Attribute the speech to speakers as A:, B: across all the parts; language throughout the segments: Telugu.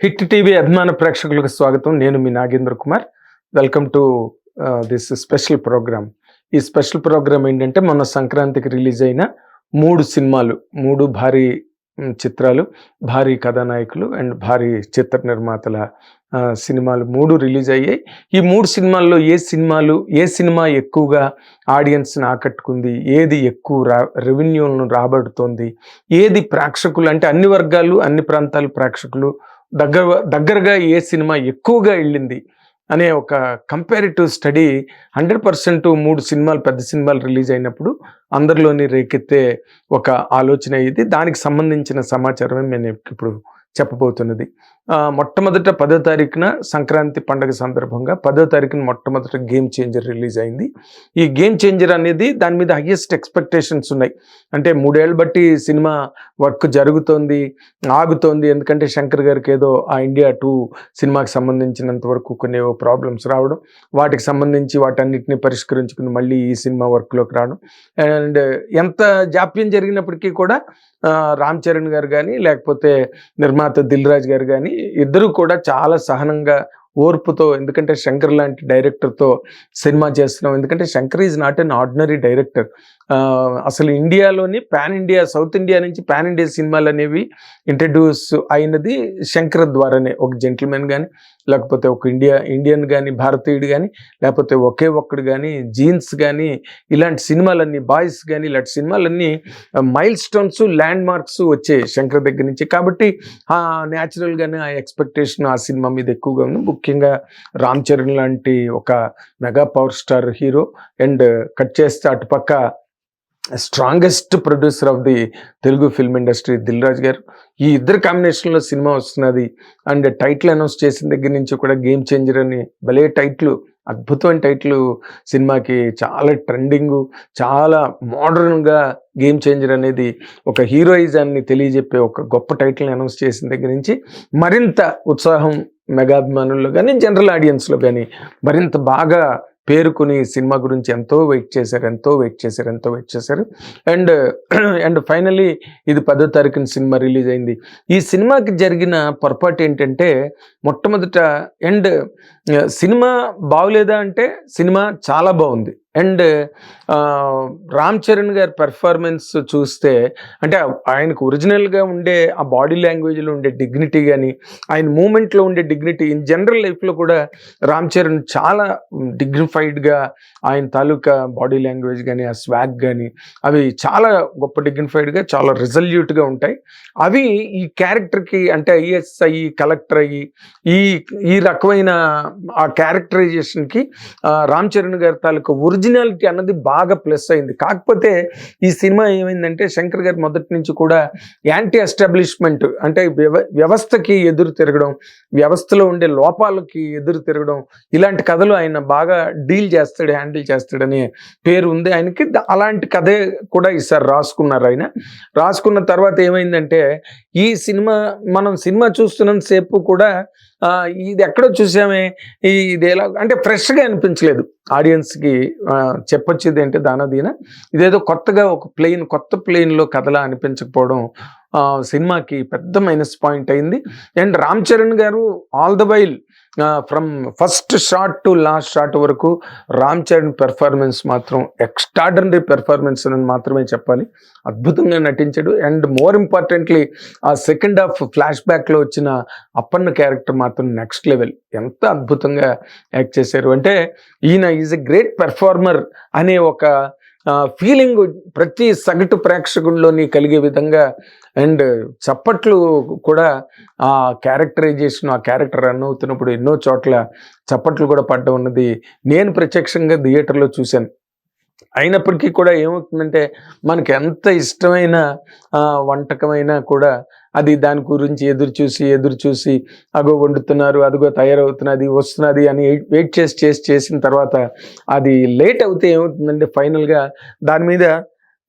A: హిట్ టీవీ అభిమాన ప్రేక్షకులకు స్వాగతం. నేను మీ Nagendra Kumar. Welcome to this special program. ఈ స్పెషల్ ప్రోగ్రామ్ ఏంటంటే మొన్న సంక్రాంతికి రిలీజ్ అయిన మూడు సినిమాలు మూడు భారీ చిత్రాలు భారీ కథానాయకులు అండ్ భారీ చిత్ర నిర్మాతల సినిమాలు మూడు రిలీజ్ అయ్యాయి. ఈ మూడు సినిమాల్లో ఏ సినిమాలు ఏ సినిమా ఎక్కువగా ఆడియన్స్ని ఆకట్టుకుంది ఏది ఎక్కువ రా రెవెన్యూలను రాబడుతోంది ఏది ప్రేక్షకులు అంటే అన్ని వర్గాలు అన్ని ప్రాంతాల ప్రేక్షకులు దగ్గర దగ్గరగా ఏ సినిమా ఎక్కువగా వెళ్ళింది అనే ఒక కంపారిటివ్ స్టడీ హండ్రెడ్ పర్సెంట్ మూడు సినిమాలు పెద్ద సినిమాలు రిలీజ్ అయినప్పుడు అందరిలోని రేకెత్తే ఒక ఆలోచన ఇది. దానికి సంబంధించిన సమాచారమే నేను ఇప్పుడు చెప్పబోతున్నది. మొట్టమొదట పదో తారీఖున సంక్రాంతి పండగ సందర్భంగా పదో తారీఖున మొట్టమొదట గేమ్ చేంజర్ రిలీజ్ అయింది. ఈ గేమ్ చేంజర్ అనేది దాని మీద హయ్యెస్ట్ ఎక్స్పెక్టేషన్స్ ఉన్నాయి. అంటే మూడేళ్ళు బట్టి సినిమా వర్క్ జరుగుతోంది ఆగుతోంది. ఎందుకంటే శంకర్ గారికి ఏదో ఆ ఇండియా టూ సినిమాకి సంబంధించినంత వరకు కొన్ని ప్రాబ్లమ్స్ రావడం వాటికి సంబంధించి వాటన్నిటిని పరిష్కరించుకుని మళ్ళీ ఈ సినిమా వర్క్లోకి రావడం. అండ్ ఎంత జాప్యం జరిగినప్పటికీ కూడా రామ్ చరణ్ గారు కానీ లేకపోతే నిర్మాత దిల్ రాజు గారు కానీ ఇద్దరు కూడా చాలా సహనంగా ఓర్పుతో ఎందుకంటే శంకర్ లాంటి డైరెక్టర్తో సినిమా చేస్తున్నాం. ఎందుకంటే Shankar is not an ordinary director అసలు ఇండియాలోని పాన్ ఇండియా సౌత్ ఇండియా నుంచి పాన్ ఇండియా సినిమాలు అనేవి ఇంట్రడ్యూస్ అయినది శంకర్ ద్వారానే. ఒక జెంటిల్మెన్ కానీ లేకపోతే ఒక ఇండియా ఇండియన్ కానీ భారతీయుడు కానీ లేకపోతే ఒకే ఒక్కడు కానీ జీన్స్ కానీ ఇలాంటి సినిమాలన్నీ బాయ్స్ కానీ ఇలాంటి సినిమాలన్నీ మైల్ స్టోన్స్ ల్యాండ్ మార్క్స్ వచ్చాయి శంకర్ దగ్గర నుంచి. కాబట్టి ఆ న్యాచురల్గానే ఆ ఎక్స్పెక్టేషన్ ఆ సినిమా మీద ఎక్కువగా ఉంది. ముఖ్యంగా రామ్ చరణ్ లాంటి ఒక mega power star hero. And cut చేస్తే అటుపక్క strongest producer of the Telugu film industry Dil Raju garu. ఈ ఇద్దరు కాంబినేషన్లో సినిమా వస్తున్నది. అండ్ టైటిల్ అనౌన్స్ చేసిన దగ్గర నుంచి కూడా గేమ్ చేంజర్ అని భలే టైటిల్ అద్భుతమైన టైటిల్ సినిమాకి చాలా ట్రెండింగ్ చాలా మోడర్న్గా గేమ్ చేంజర్ అనేది ఒక హీరోయిజాన్ని తెలియజెప్పే ఒక గొప్ప టైటిల్ని అనౌన్స్ చేసిన దగ్గర నుంచి మరింత ఉత్సాహం మెగాభిమానుల్లో కానీ జనరల్ ఆడియన్స్లో కానీ మరింత బాగా పేరుకుని సినిమా గురించి ఎంతో వెయిట్ చేశారు ఎంతో వెయిట్ చేశారు ఎంతో వెయిట్ చేశారు. అండ్ అండ్ ఫైనలీ ఇది పదో తారీఖున సినిమా రిలీజ్ అయింది. ఈ సినిమాకి జరిగిన పొరపాటు ఏంటంటే మొట్టమొదట అండ్ సినిమా బాగలేదా అంటే సినిమా చాలా బాగుంది. అండ్ రామ్ చరణ్ గారి పెర్ఫార్మెన్స్ చూస్తే అంటే ఆయనకు ఒరిజినల్గా ఉండే ఆ బాడీ లాంగ్వేజ్లో ఉండే డిగ్నిటీ కానీ ఆయన మూమెంట్లో ఉండే డిగ్నిటీ ఇన్ జనరల్ లైఫ్లో కూడా రామ్ చరణ్ చాలా డిగ్నిఫైడ్గా ఆయన తాలూకా బాడీ లాంగ్వేజ్ కానీ ఆ స్వాగ్ కానీ అవి చాలా గొప్ప డిగ్నిఫైడ్గా చాలా రిజల్యూట్గా ఉంటాయి. అవి ఈ క్యారెక్టర్కి అంటే ఐఎస్ అయ్యి కలెక్టర్ అయ్యి ఈ ఈ రకమైన ఆ క్యారెక్టరైజేషన్కి రామ్ చరణ్ గారి తాలూకా ఒరిజినల్ ఒరిజినాలిటీ అన్నది బాగా ప్లస్ అయింది. కాకపోతే ఈ సినిమా ఏమైందంటే శంకర్ గారు మొదటి నుంచి కూడా యాంటీ ఎస్టాబ్లిష్మెంట్ అంటే వ్యవ వ్యవస్థకి ఎదురు తిరగడం వ్యవస్థలో ఉండే లోపాలకి ఎదురు తిరగడం ఇలాంటి కథలు ఆయన బాగా డీల్ చేస్తాడు హ్యాండిల్ చేస్తాడనే పేరు ఉంది. ఆయనకి అలాంటి కథే కూడా ఈసారి రాసుకున్నారు ఆయన. రాసుకున్న తర్వాత ఏమైందంటే ఈ సినిమా మనం సినిమా చూస్తున్నంతసేపు కూడా ఇది ఎక్కడో చూసామే? ఇది ఎలా అంటే ఫ్రెష్గా అనిపించలేదు. ఆడియన్స్కి చెప్పొచ్చు ఏంటంటే దానదీన? ఇదేదో కొత్తగా ఒక ప్లెయిన్ కొత్త ప్లెయిన్లో కథలా అనిపించకపోవడం సినిమాకి పెద్ద మైనస్ పాయింట్ అయింది. And Ram Charan garu all the while from first shot to last shot వరకు రామ్ చరణ్ పెర్ఫార్మెన్స్ మాత్రం ఎక్స్ట్రాడనరీ పెర్ఫార్మెన్స్ అని మాత్రమే చెప్పాలి. అద్భుతంగా నటించాడు. అండ్ మోర్ ఇంపార్టెంట్లీ ఆ సెకండ్ హాఫ్ ఫ్లాష్ బ్యాక్లో వచ్చిన అప్పన్న క్యారెక్టర్ మాత్రం నెక్స్ట్ లెవెల్ ఎంత అద్భుతంగా యాక్ట్ చేశారు. అంటే ఈయన ఈజ్ ఎ గ్రేట్ పెర్ఫార్మర్ అనే ఒక ఫీలింగ్ ప్రతి సగటు ప్రేక్షకుల్లోని కలిగే విధంగా అండ్ చప్పట్లు కూడా ఆ క్యారెక్టరైజేషన్ ఆ క్యారెక్టర్ రన్ అవుతున్నప్పుడు ఎన్నో చోట్ల చప్పట్లు కూడా పడ్డం ఉన్నది నేను ప్రత్యక్షంగా థియేటర్లో చూశాను. అయినప్పటికీ కూడా ఏమవుతుందంటే మనకి ఎంత ఇష్టమైన వంటకమైనా కూడా అది దాని గురించి ఎదురు చూసి ఎదురు చూసి అగో వండుతున్నారు అదిగో తయారవుతున్నది వస్తున్నది అని వెయిట్ చేసి చేసి చేసిన తర్వాత అది లేట్ అవుతే ఏమవుతుందంటే ఫైనల్గా దాని మీద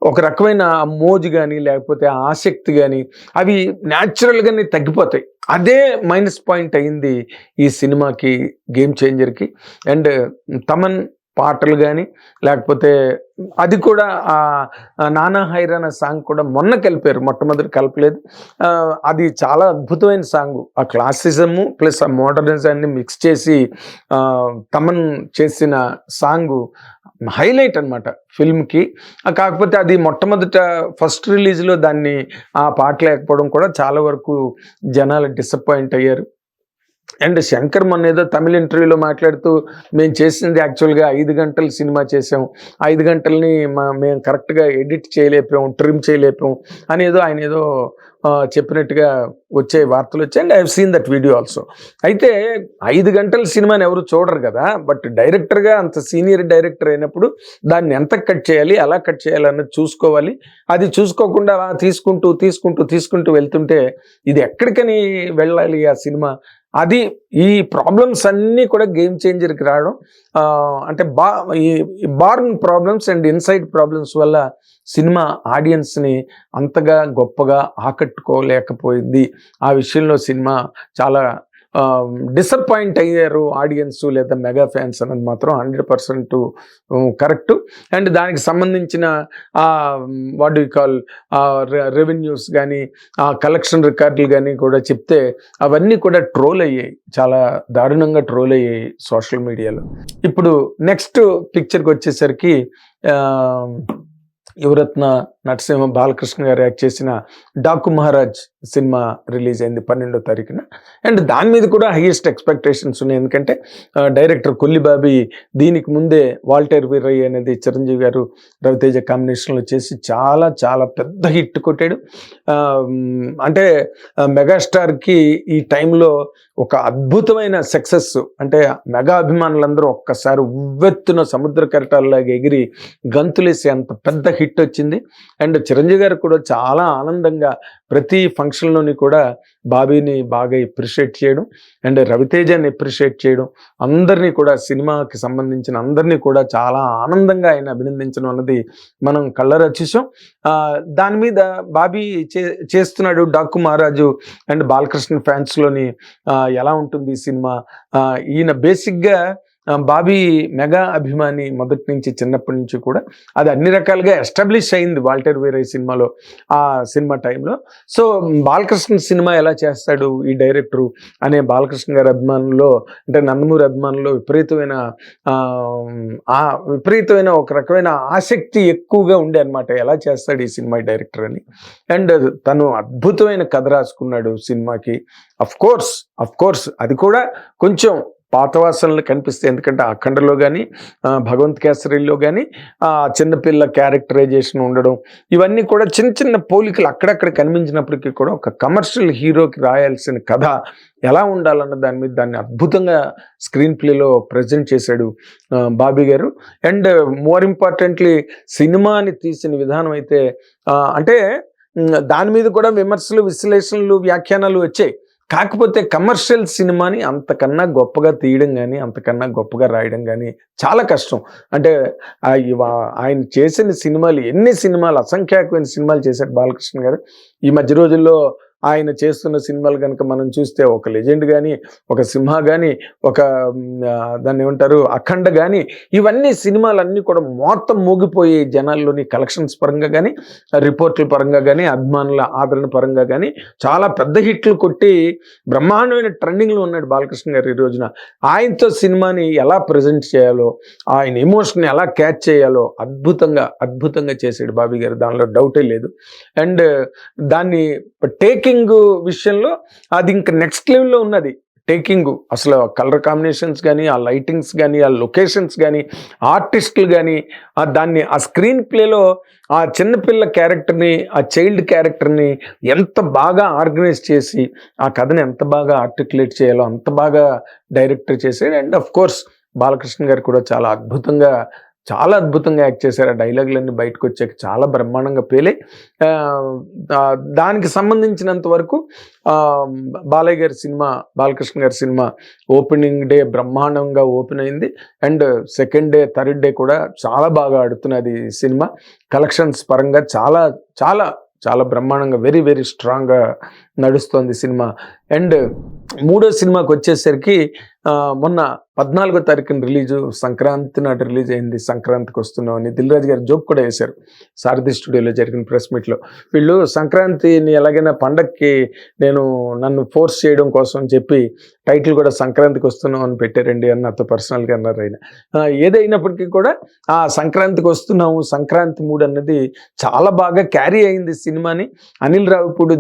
A: ఒక రకమైన మోజు కానీ లేకపోతే ఆసక్తి కానీ అవి న్యాచురల్గానే తగ్గిపోతాయి. అదే మైనస్ పాయింట్ అయింది ఈ సినిమాకి గేమ్ చేంజర్కి అండ్ తమన్ పాటలు కానీ లేకపోతే అది కూడా ఆ ఆ నానా హైరానా సాంగ్ కూడా మొన్న కలిపారు మొట్టమొదటి కలపలేదు. అది చాలా అద్భుతమైన సాంగ్. ఆ క్లాసిజము ప్లస్ ఆ మోడర్నిజాన్ని మిక్స్ చేసి తమన్ చేసిన సాంగ్ హైలైట్ అనమాట ఫిల్మ్కి. కాకపోతే అది మొట్టమొదట ఫస్ట్ రిలీజ్లో దాన్ని ఆ పాట లేకపోవడం కూడా చాలా వరకు జనాలు డిసప్పాయింట్ అయ్యారు. అండ్ శంకర్ మొన్న ఏదో తమిళ ఇంటర్వ్యూలో మాట్లాడుతూ మేము చేసింది యాక్చువల్గా ఐదు గంటల సినిమా చేసాం. ఐదు గంటల్ని మా మేము కరెక్ట్గా ఎడిట్ చేయలేపాం ట్రిమ్ చేయలేపాం అనేదో ఆయన ఏదో చెప్పినట్టుగా వచ్చే వార్తలు వచ్చాయి. And I seen that video also. అయితే ఐదు గంటల సినిమాని ఎవరు చూడరు కదా బట్ డైరెక్టర్గా అంత సీనియర్ డైరెక్టర్ అయినప్పుడు దాన్ని ఎంత కట్ చేయాలి ఎలా కట్ చేయాలి అన్నది చూసుకోవాలి. అది చూసుకోకుండా అలా తీసుకుంటూ తీసుకుంటూ తీసుకుంటూ వెళ్తుంటే ఇది ఎక్కడికని వెళ్ళాలి ఆ సినిమా? అది ఈ ప్రాబ్లమ్స్ అన్నీ కూడా గేమ్ చేంజర్కి రావడం అంటే బా ఈ బార్న్ ప్రాబ్లమ్స్ అండ్ ఇన్సైడ్ ప్రాబ్లమ్స్ వల్ల సినిమా ఆడియన్స్ని అంతగా గొప్పగా ఆకట్టుకోలేకపోయింది. ఆ విషయంలో సినిమా చాలా డిసప్పాయింట్ అయ్యారు ఆడియన్స్ లేదా మెగా ఫ్యాన్స్ అన్నది మాత్రం హండ్రెడ్ పర్సెంట్ కరెక్ట్ అండ్ దానికి సంబంధించిన వాట్ యూ కాల్ రెవెన్యూస్ కానీ ఆ కలెక్షన్ రికార్డులు కానీ కూడా చెప్తే అవన్నీ కూడా ట్రోల్ అయ్యాయి. చాలా దారుణంగా ట్రోల్ అయ్యాయి సోషల్ మీడియాలో ఇప్పుడు నెక్స్ట్ పిక్చర్కి వచ్చేసరికి యువరత్న నరసింహ బాలకృష్ణ గారు యాక్ట్ చేసిన డాకు మహారాజ్ సినిమా రిలీజ్ అయింది పన్నెండో తారీఖున. అండ్ దాని మీద కూడా హైయెస్ట్ ఎక్స్పెక్టేషన్స్ ఉన్నాయి. ఎందుకంటే డైరెక్టర్ కొల్లిబాబి దీనికి ముందే వాల్టేర్ వీరయ్య అనేది చిరంజీవి గారు రవితేజ కాంబినేషన్లో చేసి చాలా చాలా పెద్ద హిట్ కొట్టాడు. అంటే మెగాస్టార్కి ఈ టైంలో ఒక అద్భుతమైన సక్సెస్ అంటే మెగా అభిమానులందరూ ఒక్కసారి ఉవ్వెత్తున సముద్ర కెరటాల్లాగా ఎగిరి గంతులేసి అంత పెద్ద హిట్ వచ్చింది. అండ్ చిరంజీవి గారు కూడా చాలా ఆనందంగా ప్రతి ఫంక్షన్లోని కూడా బాబీని బాగా ఎప్రిషియేట్ చేయడం అండ్ రవితేజని ఎప్రిషియేట్ చేయడం అందరినీ కూడా సినిమాకి సంబంధించిన అందరినీ కూడా చాలా ఆనందంగా ఆయన అభినందించడం అన్నది మనం కళ్ళరా చూసాం. దాని మీద బాబీ చే చేస్తున్నాడు డాక్కు మహారాజు అండ్ బాలకృష్ణ ఫ్యాన్స్లోని ఎలా ఉంటుంది ఈ సినిమా? ఈయన బేసిక్గా బాబీ మెగా అభిమాని మొదటి నుంచి చిన్నప్పటి నుంచి కూడా అది అన్ని రకాలుగా ఎస్టాబ్లిష్ అయింది వాల్టర్ వీరయ్య సినిమాలో ఆ సినిమా టైంలో. సో బాలకృష్ణ సినిమా ఎలా చేస్తాడు ఈ డైరెక్టరు అనే బాలకృష్ణ గారి అభిమానుల్లో అంటే నందమూరి అభిమానుల్లో విపరీతమైన ఆ, ఆ విపరీతమైన ఒక రకమైన ఆసక్తి ఎక్కువగా ఉండే అనమాట ఎలా చేస్తాడు ఈ సినిమా డైరెక్టర్ అని. అండ్ తను అద్భుతమైన కథ రాసుకున్నాడు సినిమాకి. అఫ్ కోర్స్ అఫ్ కోర్స్ అది కూడా కొంచెం పాతవాసనలు కనిపిస్తాయి. ఎందుకంటే అఖండలో కానీ భగవంత్ కేసరిలో కానీ ఆ చిన్నపిల్ల క్యారెక్టరైజేషన్ ఉండడం ఇవన్నీ కూడా చిన్న చిన్న పోలికలు అక్కడక్కడ కనిపించినప్పటికీ కూడా ఒక కమర్షియల్ హీరోకి రాయాల్సిన కథ ఎలా ఉండాలన్న దాని మీద దాన్ని అద్భుతంగా స్క్రీన్ ప్లేలో ప్రజెంట్ చేశాడు బాబీ గారు. అండ్ మోర్ ఇంపార్టెంట్లీ సినిమాని తీసిన విధానం అయితే అంటే దాని మీద కూడా విమర్శలు విశ్లేషణలు వ్యాఖ్యానాలు వచ్చాయి. కాకపోతే కమర్షియల్ సినిమాని అంతకన్నా గొప్పగా తీయడం కానీ అంతకన్నా గొప్పగా రాయడం కానీ చాలా కష్టం. అంటే ఆయన చేసిన సినిమాలు ఎన్ని సినిమాలు అసంఖ్యాకమైన సినిమాలు చేశాడు బాలకృష్ణ గారు. ఈ మధ్య రోజుల్లో ఆయన చేస్తున్న సినిమాలు కనుక మనం చూస్తే ఒక లెజెండ్ కానీ ఒక సింహ కానీ ఒక దాన్ని ఏమంటారు అఖండ కానీ ఇవన్నీ సినిమాలన్నీ కూడా మొత్తం మూగిపోయి జనాల్లోని కలెక్షన్స్ పరంగా కానీ రిపోర్ట్ల పరంగా కానీ అభిమానుల ఆదరణ పరంగా కానీ చాలా పెద్ద హిట్లు కొట్టి బ్రహ్మాండమైన ట్రెండింగ్లో ఉన్నాడు బాలకృష్ణ గారు ఈ రోజున. ఆయనతో సినిమాని ఎలా ప్రజెంట్ చేయాలో ఆయన ఎమోషన్ ఎలా క్యాచ్ చేయాలో అద్భుతంగా అద్భుతంగా చేశాడు బాబీ గారు. దానిలో డౌటే లేదు. అండ్ దాన్ని టేకింగ్ విషయంలో అది ఇంకా నెక్స్ట్ లెవెల్లో ఉన్నది. టేకింగ్ అసలు కలర్ కాంబినేషన్స్ కానీ ఆ లైటింగ్స్ కానీ ఆ లొకేషన్స్ కానీ ఆర్టిస్టులు కానీ ఆ దాన్ని ఆ స్క్రీన్ ప్లేలో ఆ చిన్నపిల్ల క్యారెక్టర్ని ఆ చైల్డ్ క్యారెక్టర్ని ఎంత బాగా ఆర్గనైజ్ చేసి ఆ కథని ఎంత బాగా ఆర్టికులేట్ చేయాలో అంత బాగా డైరెక్టర్ చేశాడు. అండ్ అఫ్ కోర్స్ బాలకృష్ణ గారు కూడా చాలా అద్భుతంగా చాలా అద్భుతంగా యాక్ట్ చేశారు. ఆ డైలాగులన్నీ బయటకు వచ్చాక చాలా బ్రహ్మాండంగా పేలే దానికి సంబంధించినంత వరకు బాలయ్య గారి సినిమా బాలకృష్ణ గారి సినిమా ఓపెనింగ్ డే బ్రహ్మాండంగా ఓపెన్ అయింది. And second day third day కూడా చాలా బాగా ఆడుతున్నది సినిమా. కలెక్షన్స్ పరంగా చాలా చాలా చాలా బ్రహ్మాండంగా వెరీ వెరీ స్ట్రాంగ్గా నడుస్తోంది సినిమా. అండ్ మూడో సినిమాకి వచ్చేసరికి మొన్న పద్నాలుగో తారీఖున రిలీజు సంక్రాంతి నాటి రిలీజ్ అయింది. సంక్రాంతికి వస్తున్నాం అని దిల్ గారు జోక్ కూడా వేశారు. సారథి స్టూడియోలో జరిగిన ప్రెస్ మీట్లో. వీళ్ళు సంక్రాంతిని ఎలాగైనా పండక్కి నేను నన్ను ఫోర్స్ చేయడం కోసం అని చెప్పి టైటిల్ కూడా సంక్రాంతికి వస్తున్నాం అని పెట్టారండి అని నాతో పర్సనల్గా అన్నారు ఆయన. ఏదైనప్పటికీ కూడా ఆ సంక్రాంతికి వస్తున్నాము సంక్రాంతి మూడు అన్నది చాలా బాగా క్యారీ అయింది సినిమాని. అనిల్ రావిపూడి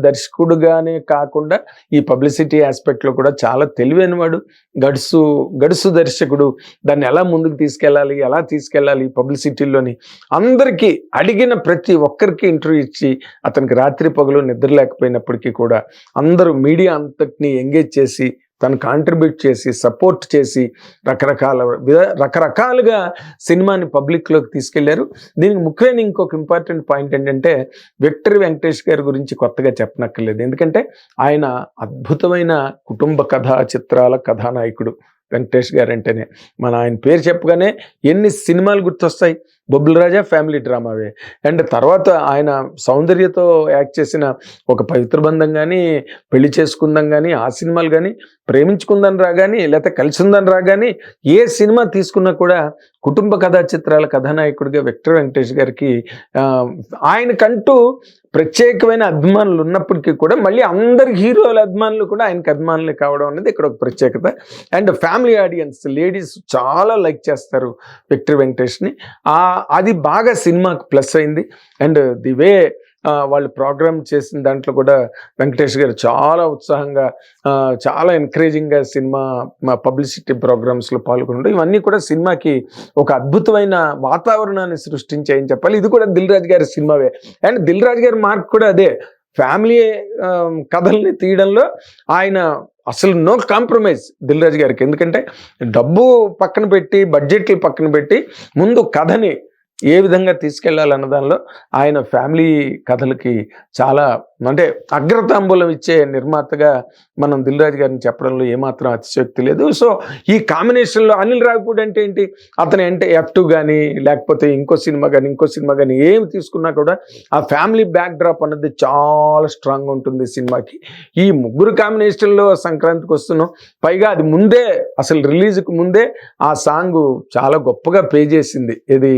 A: అనే కాకుండా ఈ పబ్లిసిటీ ఆస్పెక్ట్లో కూడా చాలా తెలివైన వాడు గడుసు గడుసు దర్శకుడు. దాన్ని ఎలా ముందుకు తీసుకెళ్ళాలి ఎలా తీసుకెళ్ళాలి పబ్లిసిటీలోని అందరికీ అడిగిన ప్రతి ఒక్కరికి ఇంటర్వ్యూ ఇచ్చి అతనికి రాత్రి పగలు నిద్ర లేకపోయినప్పటికీ కూడా అందరూ మీడియా అంతటిని ఎంగేజ్ చేసి తను కాంట్రిబ్యూట్ చేసి సపోర్ట్ చేసి రకరకాల విధ- రకరకాలుగా సినిమాని పబ్లిక్లోకి తీసుకెళ్ళారు. దీనికి ముఖ్యమైన ఇంకొక ఇంపార్టెంట్ పాయింట్ ఏంటంటే విక్టరీ వెంకటేష్ గారి గురించి కొత్తగా చెప్పనక్కర్లేదు. ఎందుకంటే ఆయన అద్భుతమైన కుటుంబ కథా చిత్రాల కథానాయకుడు వెంకటేష్ గారు అంటేనే మన ఆయన పేరు చెప్పగానే ఎన్ని సినిమాలు గుర్తొస్తాయి. బొబ్బుల రాజా ఫ్యామిలీ డ్రామావే. అండ్ తర్వాత ఆయన సౌందర్యతో యాక్ట్ చేసిన ఒక పవిత్ర బంధం కానీ పెళ్ళి చేసుకుందాం కానీ ఆ సినిమాలు కానీ ప్రేమించుకుందని రా కానీ లేకపోతే కలిసి ఉందని రా కానీ ఏ సినిమా తీసుకున్నా కూడా కుటుంబ కథా చిత్రాల కథానాయకుడిగా విక్టర్ వెంకటేష్ గారికి ఆయనకంటూ ప్రత్యేకమైన అభిమానులు ఉన్నప్పటికీ కూడా మళ్ళీ అందరి హీరోల అభిమానులు కూడా ఆయనకి అభిమానులు కావడం అనేది ఇక్కడ ఒక ప్రత్యేకత. అండ్ ఫ్యామిలీ ఆడియన్స్ లేడీస్ చాలా లైక్ చేస్తారు విక్టర్ వెంకటేష్ని. ఆ అది బాగా సినిమాకి ప్లస్ అయింది. అండ్ ది వే వాళ్ళు ప్రోగ్రామ్ చేసిన దాంట్లో కూడా వెంకటేష్ గారు చాలా ఉత్సాహంగా చాలా ఎంకరేజింగ్గా సినిమా పబ్లిసిటీ ప్రోగ్రామ్స్లో పాల్గొనడం. ఇవన్నీ కూడా సినిమాకి ఒక అద్భుతమైన వాతావరణాన్ని సృష్టించాయని చెప్పాలి. ఇది కూడా దిల్ రాజు గారి సినిమావే. అండ్ దిల్ రాజు గారి మార్క్ కూడా అదే. ఫ్యామిలీ కథల్ని తీయడంలో ఆయన అసలు నో కాంప్రమైజ్ దిల్ రాజు గారికి. ఎందుకంటే డబ్బు పక్కన పెట్టి బడ్జెట్లు పక్కన పెట్టి ముందు కథని ఏ విధంగా తీసుకెళ్ళాలన్న దానిలో ఆయన ఫ్యామిలీ కథలకి చాలా అంటే అగ్రతాంబూలం ఇచ్చే నిర్మాతగా మనం దిల్ రాజు గారిని చెప్పడంలో ఏమాత్రం అతిశక్తి లేదు. సో ఈ కాంబినేషన్లో అనిల్ రావిపూడి అంటే ఏంటి? అతని అంటే ఎఫ్ టూ కానీ లేకపోతే ఇంకో సినిమా కానీ ఇంకో సినిమా కానీ ఏమి తీసుకున్నా కూడా ఆ ఫ్యామిలీ బ్యాక్ డ్రాప్ అన్నది చాలా స్ట్రాంగ్ ఉంటుంది సినిమాకి. ఈ ముగ్గురు కాంబినేషన్లో సంక్రాంతికి వస్తున్నాం పైగా అది ముందే అసలు రిలీజ్కి ముందే ఆ సాంగ్ చాలా గొప్పగా ప్లే చేసింది. ఇది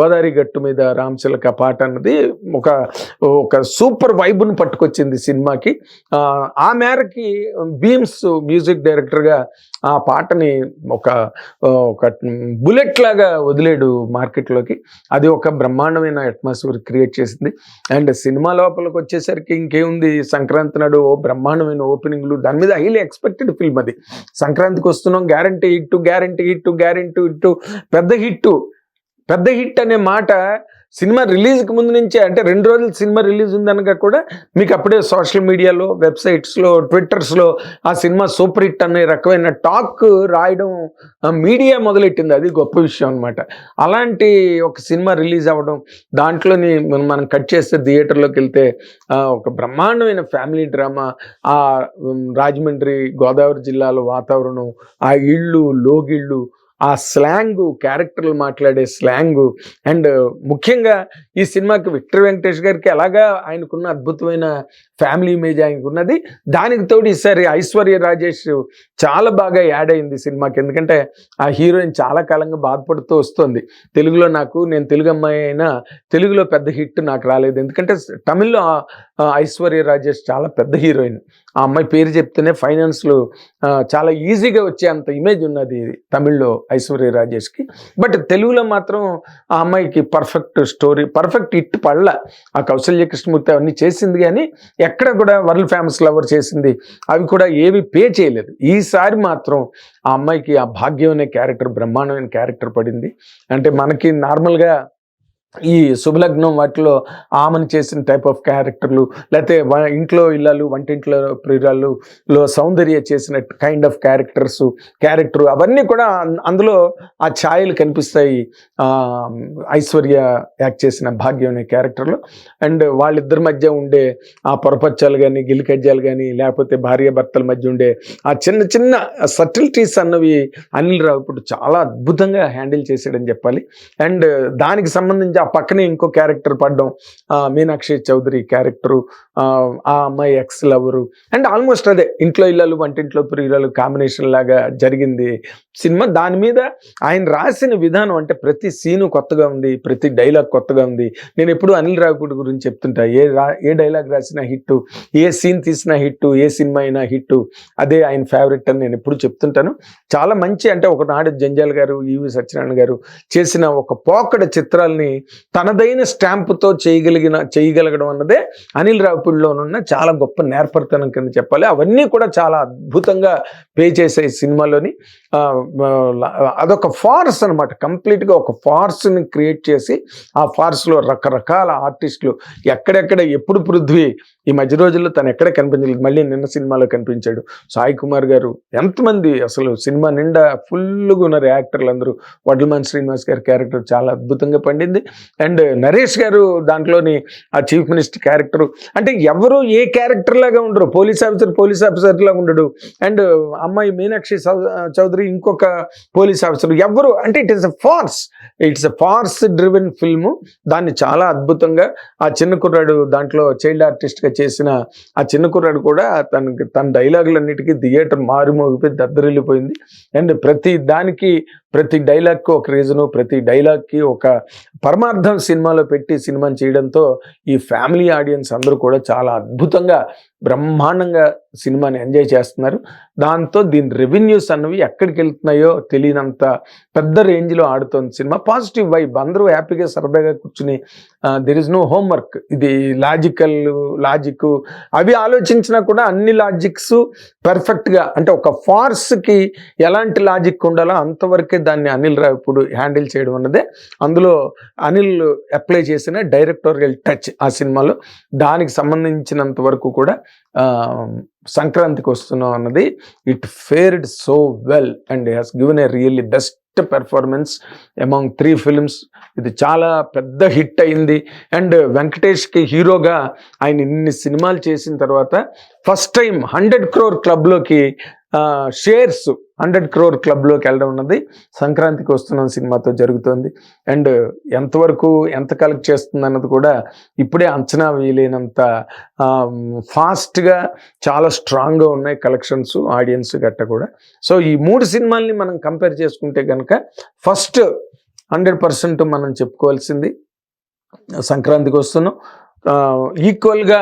A: గోదావరి గట్టు మీద రామచిలక పాట అన్నది ఒక ఒక సూపర్ వైబ్ను పట్టుకొచ్చింది సినిమాకి. ఆ, మేరకి బీమ్స్ మ్యూజిక్ డైరెక్టర్గా ఆ పాటని ఒక ఒక బుల్లెట్ లాగా వదిలేడు మార్కెట్లోకి. అది ఒక బ్రహ్మాండమైన అట్మాస్ఫియర్ క్రియేట్ చేసింది. అండ్ సినిమా లోపలికి వచ్చేసరికి ఇంకేముంది? సంక్రాంతి నాడు ఓ బ్రహ్మాండమైన ఓపెనింగ్లు దాని మీద హైలీ ఎక్స్పెక్టెడ్ ఫిల్మ్ అది. సంక్రాంతికి వస్తున్నాం guarantee hit guarantee hit guarantee hit పెద్ద హిట్టు. పెద్ద హిట్ అనే మాట సినిమా రిలీజ్కి ముందు నుంచే అంటే రెండు రోజులు సినిమా రిలీజ్ ఉందనగా కూడా మీకు అప్పుడే సోషల్ మీడియాలో వెబ్సైట్స్లో ట్విట్టర్స్లో ఆ సినిమా సూపర్ హిట్ అనే రకమైన టాక్ రాయడం మీడియా మొదలెట్టింది. అది గొప్ప విషయం అనమాట అలాంటి ఒక సినిమా రిలీజ్ అవ్వడం దాంట్లోని మనం కట్ చేస్తే థియేటర్లోకి వెళ్తే ఒక బ్రహ్మాండమైన ఫ్యామిలీ డ్రామా ఆ రాజమండ్రి గోదావరి జిల్లాలో వాతావరణం ఆ ఇళ్ళు లోగిళ్ళు ఆ స్లాంగు క్యారెక్టర్లు మాట్లాడే స్లాంగు అండ్ ముఖ్యంగా ఈ సినిమాకి విక్టర్ వెంకటేష్ గారికి ఎలాగా ఆయనకున్న అద్భుతమైన ఫ్యామిలీ ఇమేజ్ ఆయనకున్నది దానికి తోడు ఈసారి ఐశ్వర్య రాజేష్ చాలా బాగా యాడ్ అయింది సినిమాకి. ఎందుకంటే ఆ హీరోయిన్ చాలా కాలంగా బాధపడుతూ వస్తుంది. తెలుగులో నాకు నేను తెలుగు అమ్మాయి అయినా తెలుగులో పెద్ద హిట్ నాకు రాలేదు. ఎందుకంటే తమిళ్ళో ఐశ్వర్య రాజేష్ చాలా పెద్ద హీరోయిన్. ఆ అమ్మాయి పేరు చెప్తేనే ఫైనాన్స్లో చాలా ఈజీగా వచ్చే అంత ఇమేజ్ ఉన్నది తమిళ్ళో ఐశ్వర్య రాజేష్కి. బట్ తెలుగులో మాత్రం ఆ అమ్మాయికి పర్ఫెక్ట్ స్టోరీ పర్ఫెక్ట్ ఇట్ పళ్ళ ఆ కౌశల్య కృష్ణమూర్తి అవన్నీ చేసింది కానీ ఎక్కడ కూడా వరల్డ్ ఫేమస్ లవర్ చేసింది. అవి కూడా ఏవి పే చేయలేదు. ఈసారి మాత్రం ఆ అమ్మాయికి ఆ భాగ్యం అనే క్యారెక్టర్ బ్రహ్మాండమైన క్యారెక్టర్ పడింది. అంటే మనకి నార్మల్గా ఈ శుభలగ్నం వాటిలో ఆమెను చేసిన టైప్ ఆఫ్ క్యారెక్టర్లు లేకపోతే ఇంట్లో ఇళ్ళలు వంటింట్లో ప్రియురాలు లో సౌందర్య చేసిన కైండ్ ఆఫ్ క్యారెక్టర్స్ క్యారెక్టర్ అవన్నీ కూడా అందులో ఆ ఛాయలు కనిపిస్తాయి. ఆ, ఐశ్వర్య యాక్ట్ చేసిన భాగ్యం అనే క్యారెక్టర్లో అండ్ వాళ్ళిద్దరి మధ్య ఉండే ఆ పొరపచ్చాలు కానీ గిలికజ్జాలు కానీ లేకపోతే భార్య భర్తల మధ్య ఉండే ఆ చిన్న చిన్న సటిల్టీస్ అన్నవి అనిల్ రావు ఇప్పుడు చాలా అద్భుతంగా హ్యాండిల్ చేశాడని చెప్పాలి. అండ్ దానికి సంబంధించి ఆ పక్కనే ఇంకో క్యారెక్టర్ పడడం ఆ, మీనాక్షి చౌదరి క్యారెక్టరు ఆ అమ్మాయి ఎక్స్ లవరు అండ్ ఆల్మోస్ట్ అదే ఇంట్లో ఇళ్ళలు వంటింట్లో ప్రియులలు కాంబినేషన్ లాగా జరిగింది సినిమా. దాని మీద ఆయన రాసిన విధానం అంటే ప్రతి సీను కొత్తగా ఉంది ప్రతి డైలాగ్ కొత్తగా ఉంది. నేను ఎప్పుడు అనిల్ రావిపూడి గురించి చెప్తుంటా ఏ రా ఏ డైలాగ్ రాసినా హిట్ ఏ సీన్ తీసినా హిట్ ఏ సినిమా అయినా హిట్ అదే ఆయన ఫేవరెట్ అని నేను ఎప్పుడు చెప్తుంటాను. చాలా మంచి అంటే ఒకనాడు జంజాల్ గారు ఈవి సత్యనారాయణ గారు చేసిన ఒక పోకడ చిత్రాల్ని తనదైన స్టాంపుతో చేయగలిగిన చేయగలగడం అన్నదే అనిల్ రావిపూడిలోనున్న చాలా గొప్ప నేర్పరితనం కింద చెప్పాలి. అవన్నీ కూడా చాలా అద్భుతంగా పే చేసే సినిమాలోని అదొక ఫార్స్ అనమాట కంప్లీట్గా ఒక ఫార్స్ని క్రియేట్ చేసి ఆ ఫార్స్లో రకరకాల ఆర్టిస్టులు ఎక్కడెక్కడ ఎప్పుడు పృథ్వీ ఈ మధ్య రోజుల్లో తను ఎక్కడ కనిపించలేదు. మళ్ళీ నిన్న సినిమాలో కనిపించాడు. సాయి కుమార్ గారు ఎంతమంది అసలు సినిమా నిండా ఫుల్గా ఉన్నారు యాక్టర్లు అందరూ వడ్లమాన్ శ్రీనివాస్ గారి క్యారెక్టర్ చాలా అద్భుతంగా పండింది. అండ్ నరేష్ గారు దాంట్లోని ఆ చీఫ్ మినిస్టర్ క్యారెక్టర్. అంటే ఎవరు ఏ క్యారెక్టర్ లాగా ఉండరు. పోలీస్ ఆఫీసర్ పోలీస్ ఆఫీసర్ లాగా ఉండడు. అండ్ అమ్మాయి మీనాక్షి చౌదరి ఇంకొక పోలీస్ ఆఫీసర్. ఎవరు? అంటే it is a farce. It's a farce driven film. దాన్ని చాలా అద్భుతంగా ఆ చిన్న కుర్రాడు దాంట్లో చైల్డ్ ఆర్టిస్ట్గా చేసిన ఆ చిన్న కుర్రాడు కూడా తనకి తన డైలాగులన్నిటికీ థియేటర్ మారుమోగిపోయి దద్దరిల్లిపోయింది. అండ్ ప్రతి దానికి ప్రతి డైలాగ్కి ఒక రీజను ప్రతి డైలాగ్కి ఒక పరమార్థం సినిమాలో పెట్టి సినిమాని చేయడంతో ఈ ఫ్యామిలీ ఆడియన్స్ అందరూ కూడా చాలా అద్భుతంగా బ్రహ్మాండంగా సినిమాని ఎంజాయ్ చేస్తున్నారు. దాంతో దీని రెవెన్యూస్ అన్నవి ఎక్కడికి వెళ్తున్నాయో తెలియనంత పెద్ద రేంజ్లో ఆడుతోంది సినిమా. పాజిటివ్ వైబ్ అందరూ హ్యాపీగా సరదాగా కూర్చుని దెర్ ఇస్ నో హోంవర్క్ ఇది లాజికల్ లాజిక్ అవి ఆలోచించినా కూడా అన్ని లాజిక్స్ పర్ఫెక్ట్గా అంటే ఒక ఫార్స్కి ఎలాంటి లాజిక్ ఉండాలో అంతవరకే దాన్ని అనిల్ రావు ఇప్పుడు హ్యాండిల్ చేయడం అన్నదే. అందులో అనిల్ అప్లై చేసిన డైరెక్టోరియల్ టచ్ ఆ సినిమాలో. దానికి సంబంధించినంత వరకు కూడా సంక్రాంతికి వస్తున్నాం అన్నది. It fared so well and has given a really best performance among three films ఇది చాలా పెద్ద హిట్ అయింది. అండ్ వెంకటేష్కి హీరోగా ఆయన ఇన్ని సినిమాలు చేసిన తర్వాత ఫస్ట్ టైం హండ్రెడ్ క్రోర్ క్లబ్లోకి షేర్స్ హండ్రెడ్ క్రోర్ క్లబ్లోకి వెళ్ళడం ఉన్నది సంక్రాంతికి వస్తున్న సినిమాతో జరుగుతుంది. అండ్ ఎంతవరకు ఎంత కలెక్ట్ చేస్తుంది అన్నది కూడా ఇప్పుడే అంచనా వేయలేనంత ఫాస్ట్గా చాలా స్ట్రాంగ్గా ఉన్నాయి కలెక్షన్స్ ఆడియన్స్ గట్ట కూడా. సో ఈ మూడు సినిమాల్ని మనం కంపేర్ చేసుకుంటే కనుక ఫస్ట్ హండ్రెడ్ పర్సెంట్ మనం చెప్పుకోవాల్సింది సంక్రాంతికి వస్తున్నాం ఈక్వల్గా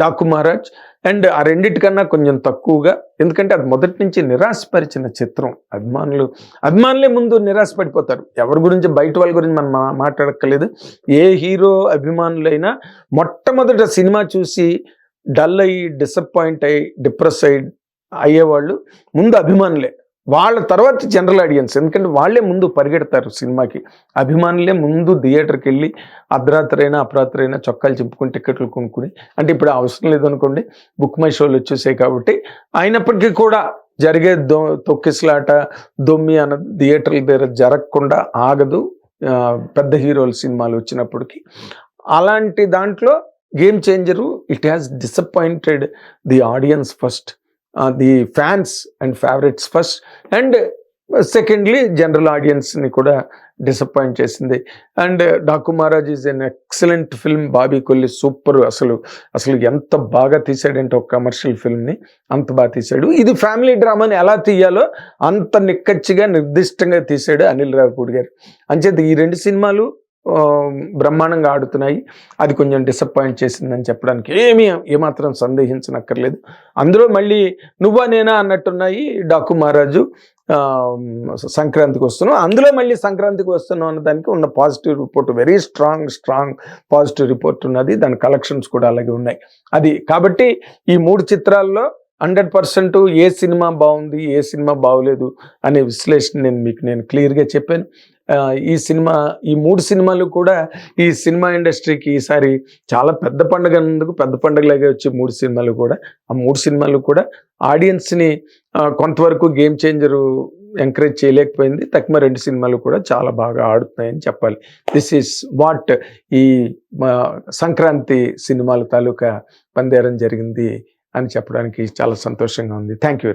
A: డాకు మహారాజ్ అండ్ ఆ రెండిటికన్నా కొంచెం తక్కువగా ఎందుకంటే అది మొదటి నుంచి నిరాశపరిచిన చిత్రం. అభిమానులు అభిమానులే ముందు నిరాశపడిపోతారు. ఎవరి గురించి బయట వాళ్ళ గురించి మనం మాట్లాడక్కర్లేదు. ఏ హీరో అభిమానులైనా మొట్టమొదట సినిమా చూసి డల్ అయ్యి డిసప్పాయింట్ అయ్యి డిప్రెస్ అయ్యి అయ్యేవాళ్ళు ముందు అభిమానులే. వాళ్ళ తర్వాత జనరల్ ఆడియన్స్ ఎందుకంటే వాళ్ళే ముందు పరిగెడతారు సినిమాకి. అభిమానులే ముందు థియేటర్కి వెళ్ళి అర్ధరాత్రైనా అపరాత్రైనా చొక్కాలు చింపుకొని టికెట్లు కొనుక్కుని అంటే ఇప్పుడు అవసరం లేదనుకోండి బుక్ మై షోలు వచ్చేసాయి కాబట్టి అయినప్పటికీ కూడా జరిగే దొ తొక్కిసలాట దొమ్మి అన్నది థియేటర్ల దగ్గర జరగకుండా ఆగదు. పెద్ద హీరోల సినిమాలు వచ్చినప్పటికీ. అలాంటి దాంట్లో game changer it has disappointed the audience first the fans and favourites first and secondly general ఆడియన్స్ని కూడా డిసప్పాయింట్ చేసింది. And Daaku Maharaaj is an excellent film Bobby Kolli super అసలు అసలు ఎంత బాగా తీసాడంటే ఒక కమర్షియల్ ఫిల్మ్ని అంత బాగా తీశాడు ఇది ఫ్యామిలీ డ్రామాని ఎలా తీయాలో అంత నిక్కచ్చిగా నిర్దిష్టంగా తీశాడు అనిల్ రావిపూడి గారు. అంచేత ఈ రెండు సినిమాలు బ్రహ్మాండంగా ఆడుతున్నాయి. అది కొంచెం డిసప్పాయింట్ చేసిందని చెప్పడానికి ఏమీ ఏమాత్రం సందేహించనక్కర్లేదు. అందులో మళ్ళీ నువ్వా నేనా అన్నట్టున్నాయి డాకు మహారాజు. సంక్రాంతికి వస్తున్నాం అందులో మళ్ళీ సంక్రాంతికి వస్తున్నాం అన్న దానికి ఉన్న positive report very strong strong positive report ఉన్నది. దాని కలెక్షన్స్ కూడా అలాగే ఉన్నాయి. అది కాబట్టి ఈ మూడు చిత్రాల్లో హండ్రెడ్ పర్సెంట్ ఏ సినిమా బాగుంది ఏ సినిమా బాగోలేదు అనే విశ్లేషణ నేను మీకు నేను క్లియర్గా చెప్పాను. ఈ సినిమా ఈ మూడు సినిమాలు కూడా ఈ సినిమా ఇండస్ట్రీకి ఈసారి చాలా పెద్ద పండుగ అన్నందుకు పెద్ద పండుగలాగే వచ్చే మూడు సినిమాలు కూడా ఆ మూడు సినిమాలు కూడా ఆడియన్స్ని కొంతవరకు గేమ్ చేంజరు ఎంకరేజ్ చేయలేకపోయింది. తక్కువ రెండు సినిమాలు కూడా చాలా బాగా ఆడుతున్నాయని చెప్పాలి. దిస్ ఈస్ వాట్ ఈ మా సంక్రాంతి సినిమాల తాలూకా పందేరం జరిగింది అని చెప్పడానికి చాలా సంతోషంగా ఉంది. Thank you